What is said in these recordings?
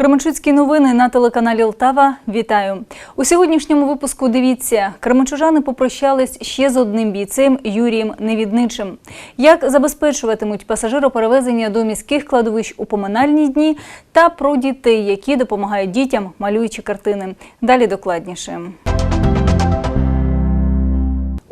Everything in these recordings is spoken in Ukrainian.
Кременчуцькі новини на телеканалі Лтава. Вітаю у сьогоднішньому випуску. Дивіться, кременчужани попрощались ще з одним бійцем Юрієм Невідничим. Як забезпечуватимуть пасажироперевезення до міських кладовищ у поминальні дні та про дітей, які допомагають дітям, малюючи картини. Далі докладніше.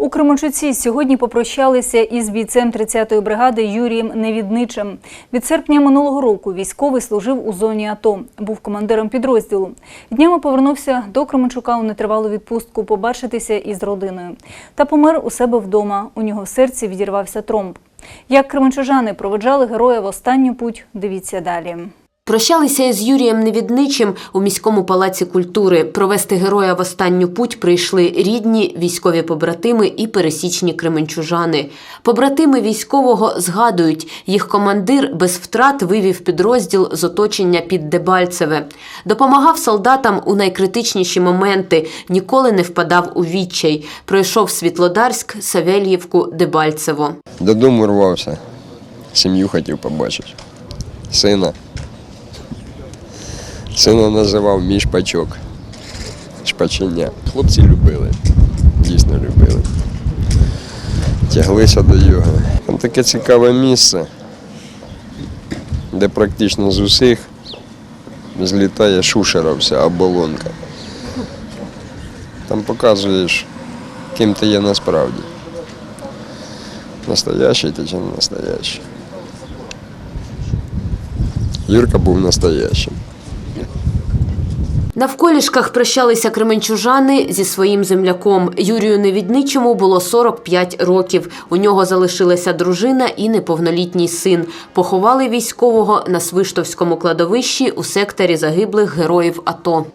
У Кременчуці сьогодні попрощалися із бійцем 30-ї бригади Юрієм Невідничим. Від серпня минулого року військовий служив у зоні АТО, був командиром підрозділу. Днями повернувся до Кременчука у нетривалу відпустку побачитися із родиною. Та помер у себе вдома. У нього в серці відірвався тромб. Як кременчужани проведжали героя в останню путь, дивіться далі. Прощалися із Юрієм Невідничим у міському палаці культури. Провести героя в останню путь прийшли рідні, військові побратими і пересічні кременчужани. Побратими військового згадують, їх командир без втрат вивів підрозділ з оточення під Дебальцеве. Допомагав солдатам у найкритичніші моменти, ніколи не впадав у відчай. Пройшов Світлодарськ, Савельївку, Дебальцево. Додому рвався. Сім'ю хотів побачити. Сина. Сина називав мій шпачок. Шпачення. Хлопці любили. Дійсно любили. Тяглися до його. Там таке цікаве місце, де практично з усіх злітає шушеровся оболонка. Там показуєш, ким ти є насправді. Настоящий ти чи не настоящий? Юрка був настоящим. Навколішках прощалися кременчужани зі своїм земляком. Юрію Невідничому було 45 років. У нього залишилася дружина і неповнолітній син. Поховали військового на Свиштовському кладовищі у секторі загиблих героїв АТО.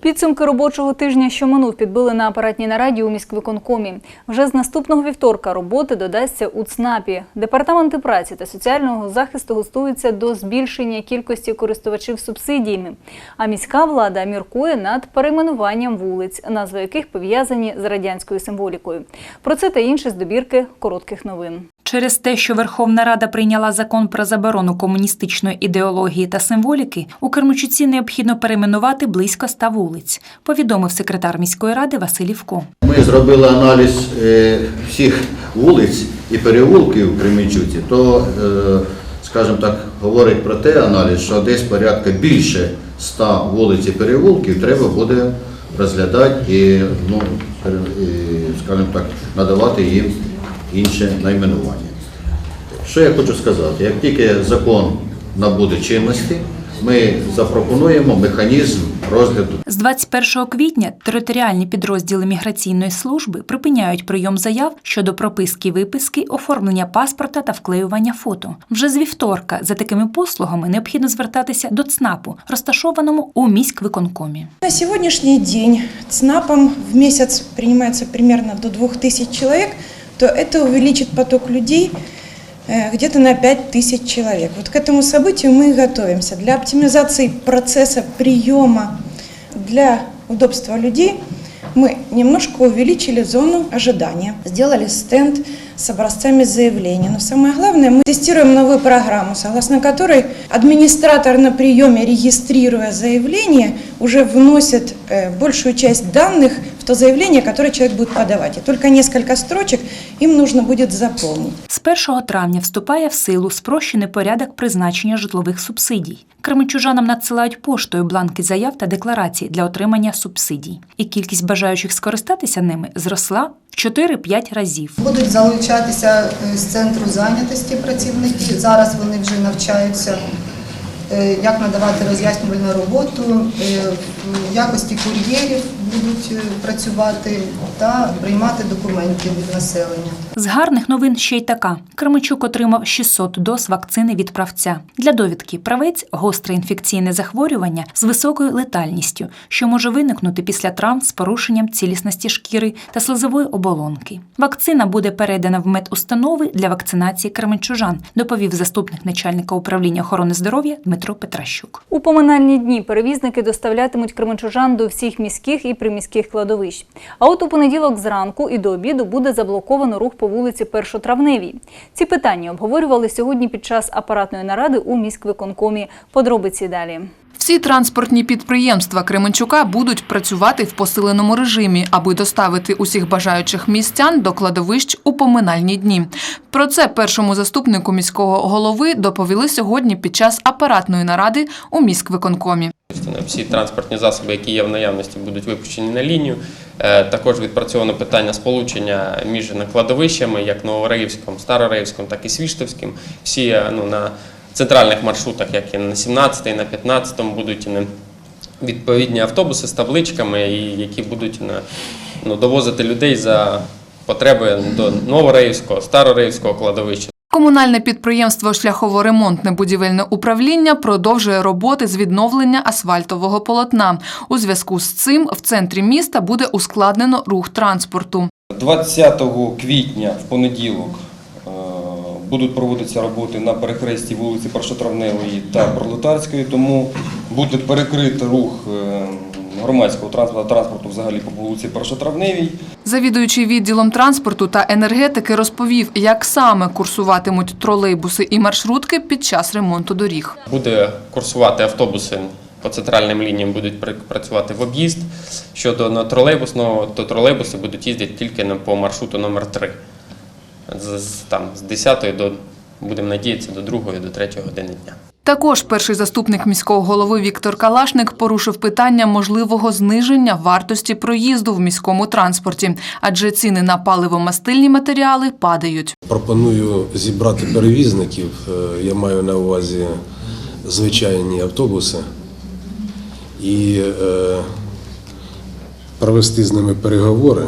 Підсумки робочого тижня, що минув, підбили на апаратній нараді у міськвиконкомі. Вже з наступного вівторка роботи додасться у ЦНАПі. Департаменти праці та соціального захисту готуються до збільшення кількості користувачів субсидіями. А міська влада міркує над перейменуванням вулиць, назви яких пов'язані з радянською символікою. Про це та інші з добірки коротких новин. Через те, що Верховна Рада прийняла закон про заборону комуністичної ідеології та символіки, у Кермичуці необхідно перейменувати близько ста вулиць, повідомив секретар міської ради Василь Івко. Ми зробили аналіз е, всіх вулиць і переулків в Кременчуці, то, е, скажімо так, говорить про те аналіз, що десь порядка більше 100 вулиць і переулків треба буде розглядати і, ну, скажімо так, надавати їм інше найменування. Що я хочу сказати? Як тільки закон набуде чинності, ми запропонуємо механізм розгляду З 21 квітня територіальні підрозділи міграційної служби припиняють прийом заяв щодо прописки виписки, оформлення паспорта та вклеювання фото. Вже з вівторка за такими послугами необхідно звертатися до ЦНАПу, розташованому у міськвиконкомі. На сегодняшний день ЦНАПом в месяц принимается примерно до 2000 человек, то это увеличит поток людей э, где-то на 5000 человек. Вот к этому событию мы и готовимся. Для оптимизации процесса приема для удобства людей мы немножко увеличили зону ожидания, сделали стенд с образцами заявлений. Но самое главное, мы тестируем новую программу, согласно которой администратор на приеме, регистрируя заявление, уже вносит э, большую часть данных в то заявление, которое человек будет подавать. И только несколько строчек им нужно будет заполнить. З 1 травня вступає в силу спрощений порядок призначення житлових субсидій. Кременчужанам надсилають поштою бланки заяв та декларацій для отримання субсидій. І кількість бажаючих скористатися ними зросла в 4-5 разів. Будуть залучатися е, з центру зайнятості працівники. Зараз вони вже навчаються, як надавати роз'яснювальну роботу, е, якості кур'єрів будуть е, працювати та приймати документи від населення. З гарних новин ще й така. Кременчук отримав 600 доз вакцини від правця. Для довідки правець гостре інфекційне захворювання з високою летальністю, що може виникнути після травм з порушенням цілісності шкіри та слизової оболонки. Вакцина буде передана в медустанови для вакцинації кременчужан, доповів заступник начальника управління охорони здоров'я Дмитро Петращук. У поминальні дні перевізники доставлятимуть кременчужан до всіх міських і приміських кладовищ. А от у понеділок зранку і до обіду буде заблоковано рух по вулиці Першотравневій. Ці питання обговорювали сьогодні під час апаратної наради у міськвиконкомі. Подробиці далі. Всі транспортні підприємства Кременчука будуть працювати в посиленому режимі, аби доставити усіх бажаючих містян до кладовищ у поминальні дні. Про це першому заступнику міського голови доповіли сьогодні під час апаратної наради у міськвиконкомі. Всі транспортні засоби, які є в наявності, будуть випущені на лінію. Е, Також відпрацьовано питання сполучення між кладовищами, як Новореївським, Старореївським, так і Свіштовським. Всі е, ну, на центральних маршрутах, як і на 17 і на 15 будуть відповідні автобуси з табличками, які будуть ну, довозити людей за потреби до Новореївського, Старореївського кладовища. Комунальне підприємство Шляхово-ремонтне будівельне управління продовжує роботи з відновлення асфальтового полотна. У зв'язку з цим в центрі міста буде ускладнено рух транспорту. 20 квітня в понеділок е, будуть проводитися роботи на перехресті вулиці Першотравневої та Пролетарської, тому буде перекрити рух е, громадського транспорту, транспорту взагалі по вулиці Першотравневій. Завідуючий відділом транспорту та енергетики розповів, як саме курсуватимуть тролейбуси і маршрутки під час ремонту доріг. Буде курсувати автобуси по центральним лініям, будуть пр- працювати в об'їзд. Щодо тролейбусного, то тролейбуси будуть їздити тільки на- по маршруту номер 3 з, з- там, з 10 до, будемо надіятися, до 2 до 3 години дня. Також перший заступник міського голови Віктор Калашник порушив питання можливого зниження вартості проїзду в міському транспорті, адже ціни на паливо-мастильні матеріали падають. Пропоную зібрати перевізників. е, Я маю на увазі звичайні автобуси і е, провести з ними переговори.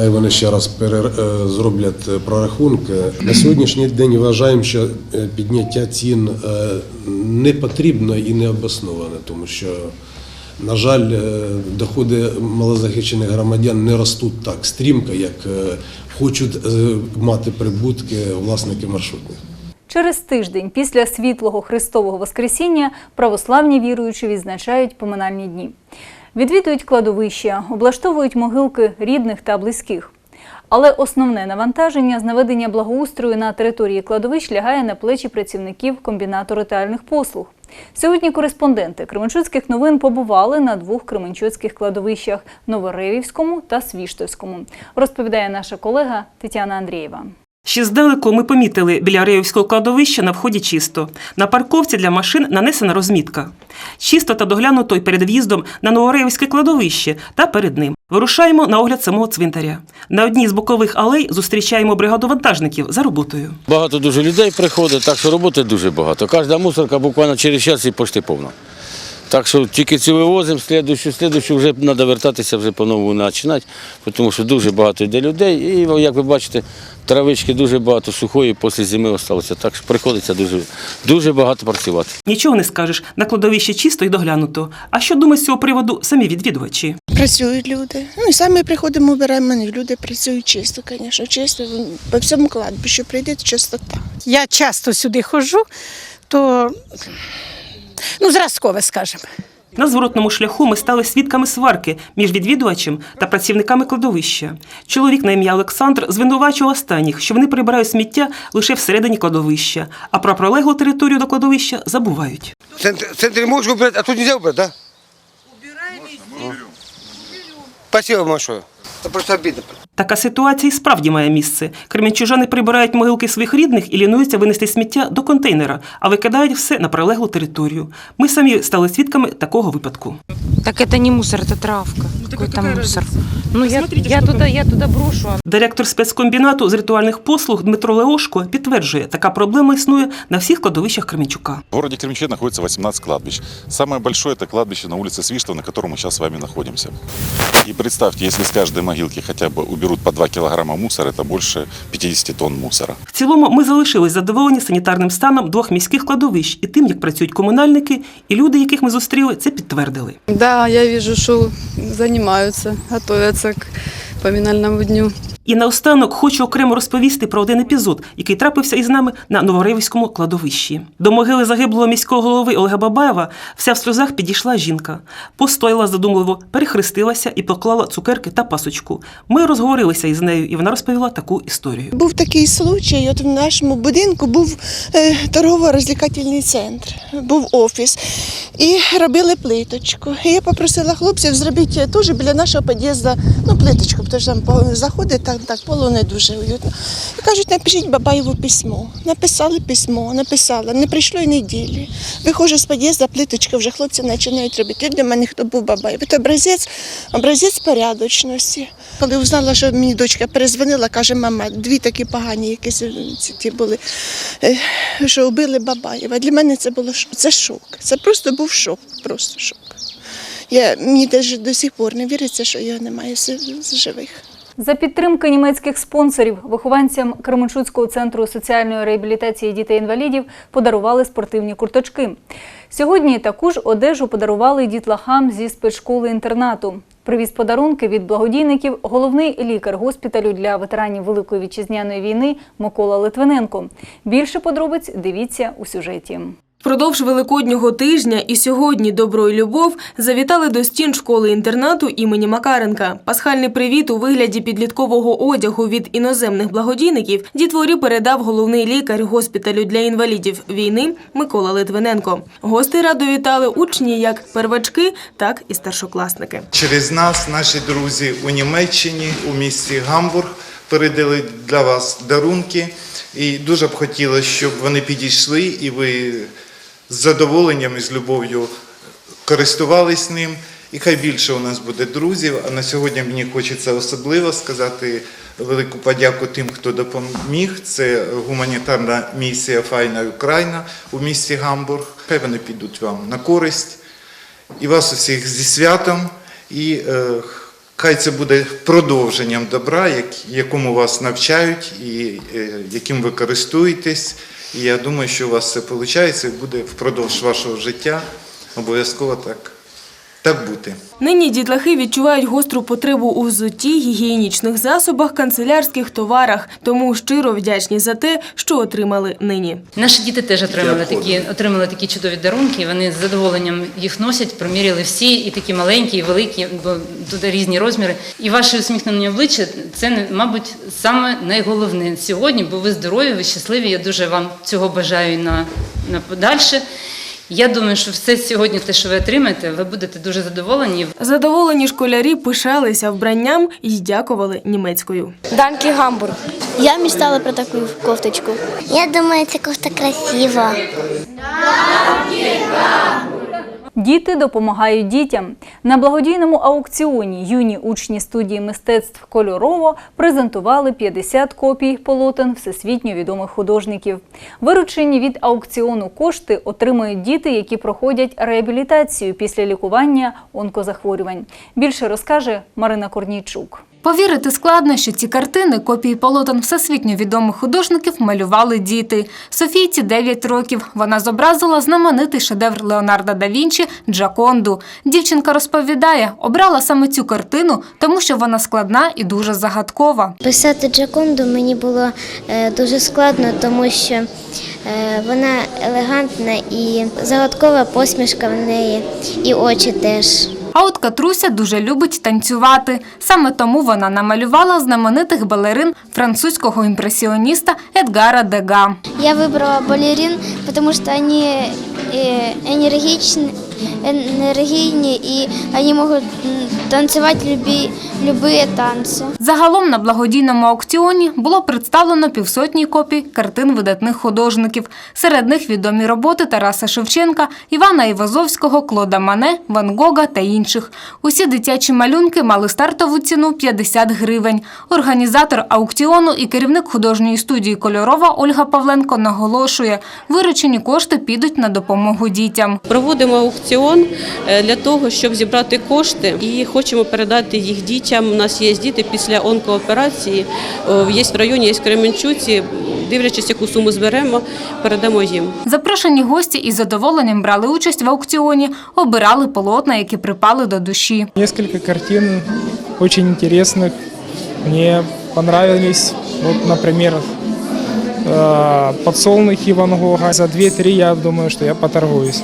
Хай вони ще раз пере, е, зроблять е, прорахунки. На сьогоднішній день вважаємо, що е, підняття цін не потрібно і не обосноване, тому що, на жаль, доходи малозахищених громадян не ростуть так стрімко, як хочуть мати прибутки власники маршрутних. Через тиждень після світлого Христового Воскресіння православні віруючі відзначають поминальні дні. Відвідують кладовища, облаштовують могилки рідних та близьких. Але основне навантаження з наведення благоустрою на території кладовищ лягає на плечі працівників комбінату ритуальних послуг. Сьогодні кореспонденти Кременчуцьких новин побували на двох кременчуцьких кладовищах Новоревівському та Свіштовському. Розповідає наша колега Тетяна Андрієва. Ще здалеку ми помітили біля Реївського кладовища на вході чисто. На парковці для машин нанесена розмітка. Чисто та доглянуто й перед в'їздом на Новореївське кладовище та перед ним. Вирушаємо на огляд самого цвинтаря. На одній з бокових алей зустрічаємо бригаду вантажників за роботою. Багато дуже людей приходить, так що роботи дуже багато. Кожна мусорка буквально через час і почти повна. Так що тільки цю вивозимо, слідущу, слідущу вже треба вертатися, вже по-новому починати, тому що дуже багато йде людей. І, як ви бачите, травички дуже багато сухої після зими залишилося. Так що приходиться дуже, дуже багато працювати. Нічого не скажеш, на кладовищі чисто й доглянуто. А що думають з цього приводу самі відвідувачі? Працюють люди. Ну і самі приходимо, беремо, і люди працюють чисто, звісно, чисто. По всьому кладбищу прийде чистота. Я часто сюди ходжу, то ну, зразкове, скажімо. На зворотному шляху ми стали свідками сварки між відвідувачем та працівниками кладовища. Чоловік на ім'я Олександр звинувачував останніх, що вони прибирають сміття лише всередині кладовища, а про пролеглу територію до кладовища забувають. В центре можешь убрать, а тут нельзя убрать, да? Убираем Спасибо большое. Это просто обидно. Така ситуація і справді має місце. Кременчужани прибирають могилки своїх рідних і лінуються винести сміття до контейнера, а викидають все на прилеглу територію. Ми самі стали свідками такого випадку. Так это не мусор, это травка. Какой-то мусор. Ну, я, я, туда, я туда брошу. а Директор спецкомбінату з ритуальних послуг Дмитро Леошко підтверджує, така проблема існує на всіх кладовищах Кременчука. В городе Кременчуге находится 18 кладбищ. Самое большое это кладбище на улице Свиштова, на котором мы сейчас с вами находимся. И представьте, если с каждой могилки хотя бы уберут по 2 кілограма мусора, это больше 50 тонн мусора. В цілому ми залишились задоволені санітарним станом двох міських кладовищ і тим, як працюють комунальники, і люди, яких ми зустріли, це підтвердили. Да, я бачу, що займаються, готуються к помінальному дню. І наостанок хочу окремо розповісти про один епізод, який трапився із нами на Новоривському кладовищі. До могили загиблого міського голови Олега Бабаєва вся в сльозах підійшла жінка. Постояла задумливо, перехрестилася і поклала цукерки та пасочку. Ми розговорилися із нею, і вона розповіла таку історію. Був такий случай, от в нашому будинку був е, торгово-розвлекательний центр, був офіс. І робили плиточку. І я попросила хлопців зробити теж біля нашого під'їзду ну, плиточку, тому що там заходить, так, так полу не дуже уютно. І кажуть, напишіть Бабаєву письмо. Написали письмо, написала, не прийшло й неділі. Виходжу з під'їзду, плиточка вже хлопці починають робити. Для мене хто був Бабаєв. Це образець, образець порядочності. Коли узнала, що мені дочка перезвонила, каже, мама, дві такі погані якісь е, ці були, е, що вбили Бабаєва. Для мене це було це шок. Це просто був шок, просто шок. Я, мені теж до сих пор не віриться, що його немає з живих. За підтримки німецьких спонсорів вихованцям Кременчуцького центру соціальної реабілітації дітей-інвалідів подарували спортивні курточки. Сьогодні таку ж одежу подарували дітлахам зі спецшколи-інтернату. Привіз подарунки від благодійників головний лікар госпіталю для ветеранів Великої вітчизняної війни Микола Литвиненко. Більше подробиць дивіться у сюжеті. Впродовж великоднього тижня і сьогодні добро і любов завітали до стін школи-інтернату імені Макаренка. Пасхальний привіт у вигляді підліткового одягу від іноземних благодійників дітворі передав головний лікар госпіталю для інвалідів війни Микола Литвиненко. Гости радо вітали учні як первачки, так і старшокласники. Через нас наші друзі у Німеччині, у місті Гамбург передали для вас дарунки. І дуже б хотілося, щоб вони підійшли і ви з задоволенням і з любов'ю користувались ним. І хай більше у нас буде друзів. А на сьогодні мені хочеться особливо сказати велику подяку тим, хто допоміг. Це гуманітарна місія Файна Україна у місті Гамбург. Хай вони підуть вам на користь. І вас усіх зі святом. І е, хай це буде продовженням добра, як, якому вас навчають і е, яким ви користуєтесь. І я думаю, що у вас це виходить і буде впродовж вашого життя обов'язково так, так бути. Нині дітлахи відчувають гостру потребу у взутті, гігієнічних засобах, канцелярських товарах, тому щиро вдячні за те, що отримали нині. Наші діти теж отримали такі, отримали такі чудові дарунки. Вони з задоволенням їх носять, проміряли всі, і такі маленькі, і великі, бо тут різні розміри. І ваші усміхнені обличчя це, мабуть, саме найголовне сьогодні, бо ви здорові, ви щасливі. Я дуже вам цього бажаю на, на подальше. Я думаю, що все сьогодні, те, що ви отримаєте, ви будете дуже задоволені. Задоволені школярі пишалися вбранням і дякували німецькою. Данки Гамбург. Я мечтала про таку кофточку. Я думаю, ця кофта красива. Діти допомагають дітям. На благодійному аукціоні юні учні студії мистецтв кольорово презентували 50 копій полотен всесвітньо відомих художників. Виручені від аукціону кошти отримують діти, які проходять реабілітацію після лікування онкозахворювань. Більше розкаже Марина Корнійчук. Повірити складно, що ці картини, копії полотен всесвітньо відомих художників, малювали діти. Софійці 9 років. Вона зобразила знаменитий шедевр Леонардо да Вінчі Джаконду. Дівчинка розповідає, обрала саме цю картину, тому що вона складна і дуже загадкова. Писати Джаконду мені було е, дуже складно, тому що е, вона елегантна і загадкова посмішка в неї, і очі теж. А от Катруся дуже любить танцювати. Саме тому вона намалювала знаменитих балерин французького імпресіоніста Едгара Дега. Я вибрала балерин, тому що вони э, энергичны, энергичны и они могут м, танцевать люби, любые танцы. Загалом на благодійному аукціоні було представлено півсотні копій картин видатних художників. Серед них відомі роботи Тараса Шевченка, Івана Івазовського, Клода Мане, Ван Гога та інших. Усі дитячі малюнки мали стартову ціну 50 гривень. Організатор аукціону і керівник художньої студії Кольорова Ольга Павленко наголошує, виручені кошти підуть на допомогу дітям. Проводимо аукціон е, для того, щоб зібрати кошти і хочемо передати їх дітям. У нас є діти після онкооперації, є в районі, є в Кременчуці. Дивлячись, яку суму зберемо, передамо їм. Запрошені гості із задоволенням брали участь в аукціоні, обирали полотна, які припали до душі. Несколько картин очень интересных. Мне понравились. Вот, например, э, подсолнухи Ван Гога. За 2-3 я думаю, что я поторгуюсь.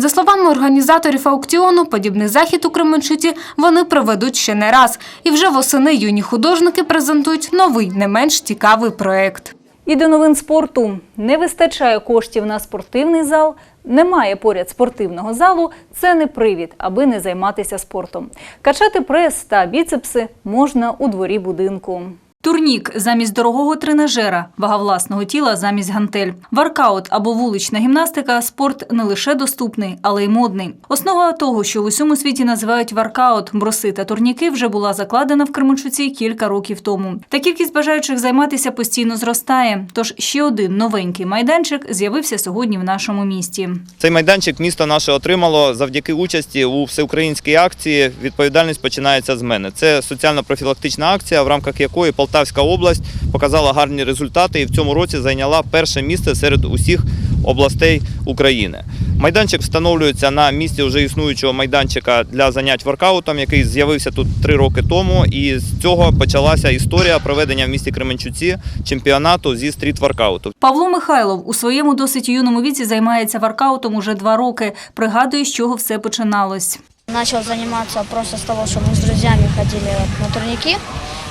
За словами організаторів аукціону, подібний захід у Кременчуці вони проведуть ще не раз. І вже восени юні художники презентують новий, не менш цікавий проект. І до новин спорту. Не вистачає коштів на спортивний зал, немає поряд спортивного залу. Це не привід, аби не займатися спортом. Качати прес та біцепси можна у дворі будинку. Турнік замість дорогого тренажера, вага власного тіла замість гантель. Варкаут або вулична гімнастика спорт не лише доступний, але й модний. Основа того, що в усьому світі називають варкаут, броси та турніки, вже була закладена в Кременчуці кілька років тому. Та кількість бажаючих займатися постійно зростає. Тож ще один новенький майданчик з'явився сьогодні в нашому місті. Цей майданчик місто наше отримало завдяки участі у всеукраїнській акції. Відповідальність починається з мене. Це соціально-профілактична акція, в рамках якої Полтавська область показала гарні результати і в цьому році зайняла перше місце серед усіх областей України. Майданчик встановлюється на місці вже існуючого майданчика для занять воркаутом, який з'явився тут три роки тому. І з цього почалася історія проведення в місті Кременчуці чемпіонату зі стріт-воркауту. Павло Михайлов у своєму досить юному віці займається варкаутом уже два роки. Пригадує, з чого все починалось. Начал заниматься просто с того, что мы с друзьями ходили на турники.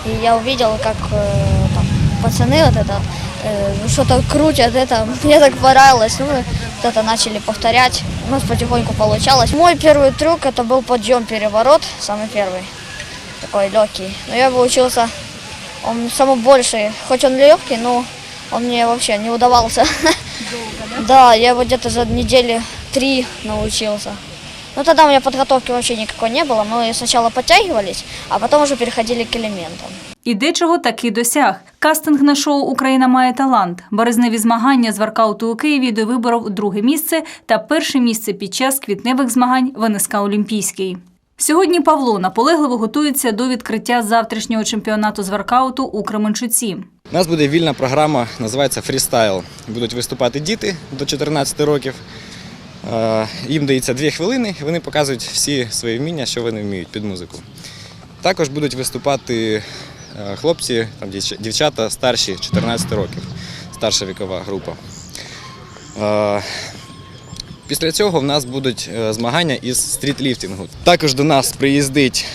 И я увидел, как э, там, пацаны вот это э, что-то крутят, это мне так понравилось. Ну, мы вот это начали повторять. У нас потихоньку получалось. Мой первый трюк это был подъем переворот, самый первый, такой легкий. Но я выучился, он самый большой, хоть он легкий, но он мне вообще не удавался. Да, я его где-то за недели три научился. Ну тогда у меня подготовки вообще никакой не было. Мы сначала подтягивались, а потом уже переходили к элементам. І дечого таки досяг. Кастинг на шоу Україна має талант. Березневі змагання з воркауту у Києві де виборов друге місце та перше місце під час квітневих змагань в НСК Олімпійський. Сьогодні Павло наполегливо готується до відкриття завтрашнього чемпіонату з воркауту у Кременчуці. У нас буде вільна програма, називається фрістайл. Будуть виступати діти до 14 років. Е, Їм дається 2 хвилини, і вони показують всі свої вміння, що вони вміють під музику. Також будуть виступати е, хлопці, там, дівчата старші 14 років, старша вікова група. Е, Після цього в нас будуть змагання із стрітліфтингу. Також до нас приїздить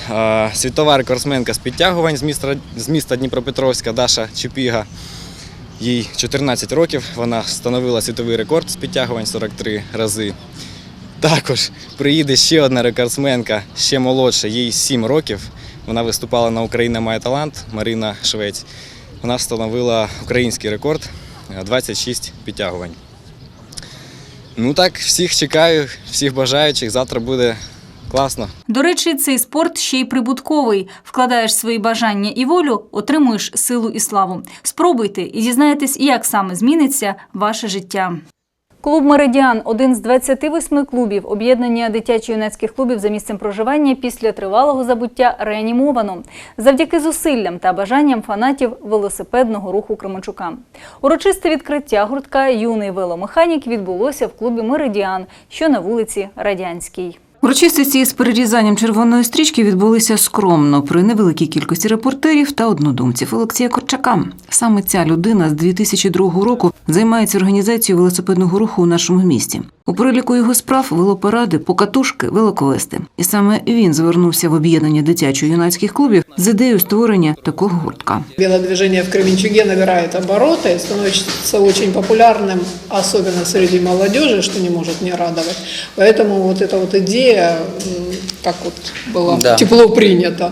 світова рекордсменка з підтягувань з міста Дніпропетровська Даша Чупіга. Їй 14 років. Вона встановила світовий рекорд з підтягувань 43 рази. Також приїде ще одна рекордсменка, ще молодша, їй 7 років. Вона виступала на Україна має талант Марина Швець. Вона встановила український рекорд е, 26 підтягувань. Ну так, всіх чекаю, всіх бажаючих. Завтра буде класно. До речі, цей спорт ще й прибутковий. Вкладаєш свої бажання і волю, отримуєш силу і славу. Спробуйте і дізнаєтесь, як саме зміниться ваше життя. Клуб Меридіан один з 28 клубів об'єднання дитячо-юнацьких клубів за місцем проживання після тривалого забуття реанімовано завдяки зусиллям та бажанням фанатів велосипедного руху Кременчука. Урочисте відкриття гуртка Юний веломеханік відбулося в клубі Меридіан, що на вулиці Радянській. Урочистості з перерізанням червоної стрічки відбулися скромно при невеликій кількості репортерів та однодумців. Олексія Корчака. Саме ця людина з 2002 року займається організацією велосипедного руху у нашому місті. У переліку його справ велопаради, покатушки, велоквести. І саме він звернувся в об'єднання дитячо-юнацьких клубів з ідеєю створення такого гуртка. Велодвижение в Кременчуге набирает обороты и становится очень популярным, особенно среди молодежи, что не может не радовать. Поэтому вот эта вот идея м, так вот была Да. тепло принята.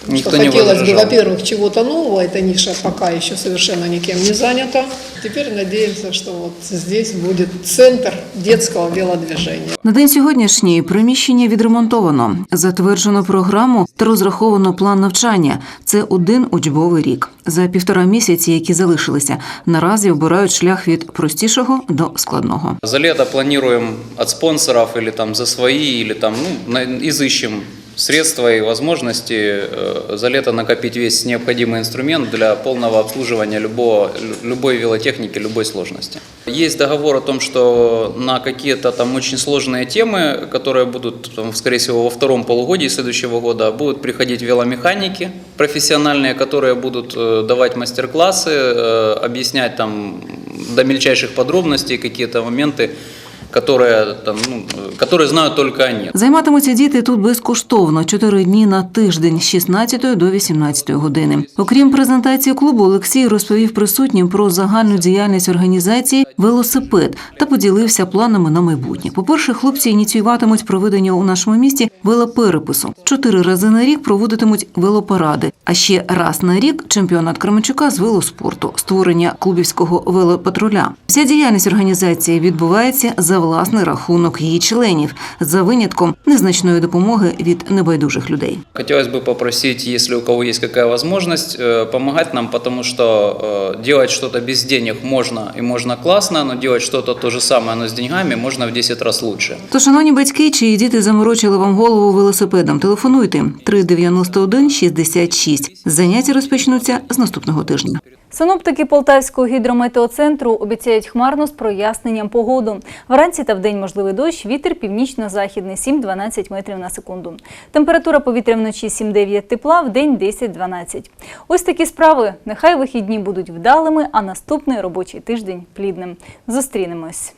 Потому Никто что не хотелось бы, возражал. во-первых, чего-то нового, эта ниша пока еще совершенно никем не занята. Теперь надеемся, что вот здесь будет центр детского велодвижения. На день сьогоднішній приміщення відремонтовано, затверджено програму та розраховано план навчання. Це один учбовий рік. За півтора місяці, які залишилися, наразі обирають шлях від простішого до складного. За лето планируем от спонсоров или там за свои, или там, ну, на- изыщем средства и возможности э, за лето накопить весь необходимый инструмент для полного обслуживания любого, любой велотехники, любой сложности. Есть договор о том, что на какие-то там очень сложные темы, которые будут, скорее всего, во втором полугодии следующего года, будут приходить веломеханики профессиональные, которые будут э, давать мастер-классы, э, объяснять там до мельчайших подробностей какие-то моменты, которые, там, ну, которые знают только они. Займатимуться діти тут безкоштовно чотири дні на тиждень з 16 до 18 години. Окрім презентації клубу, Олексій розповів присутнім про загальну діяльність організації велосипед та поділився планами на майбутнє. По-перше, хлопці ініціюватимуть проведення у нашому місті велоперепису. Чотири рази на рік проводитимуть велопаради. А ще раз на рік чемпіонат Кременчука з велоспорту, створення клубівського велопатруля. Вся діяльність організації відбувається за власний рахунок її членів, за винятком незначної допомоги від небайдужих людей. Хотелось бы попросить, если у кого есть какая возможность, э, помогать нам, потому что э, делать что-то без денег можно и можно классно, но делать что-то то же самое, но с деньгами можно в 10 раз лучше. То, шановні батьки, чиї діти заморочили вам голову велосипедом, телефонуйте 391 66. Заняття розпочнуться з наступного тижня. Синоптики Полтавського гідрометеоцентру обіцяють хмарно з проясненням погоду. Вранці та вдень можливий дощ, вітер північно-західний 7-12 метрів на секунду. Температура повітря вночі 7-9 тепла, вдень 10-12. Ось такі справи. Нехай вихідні будуть вдалими, а наступний робочий тиждень плідним. Зустрінемось.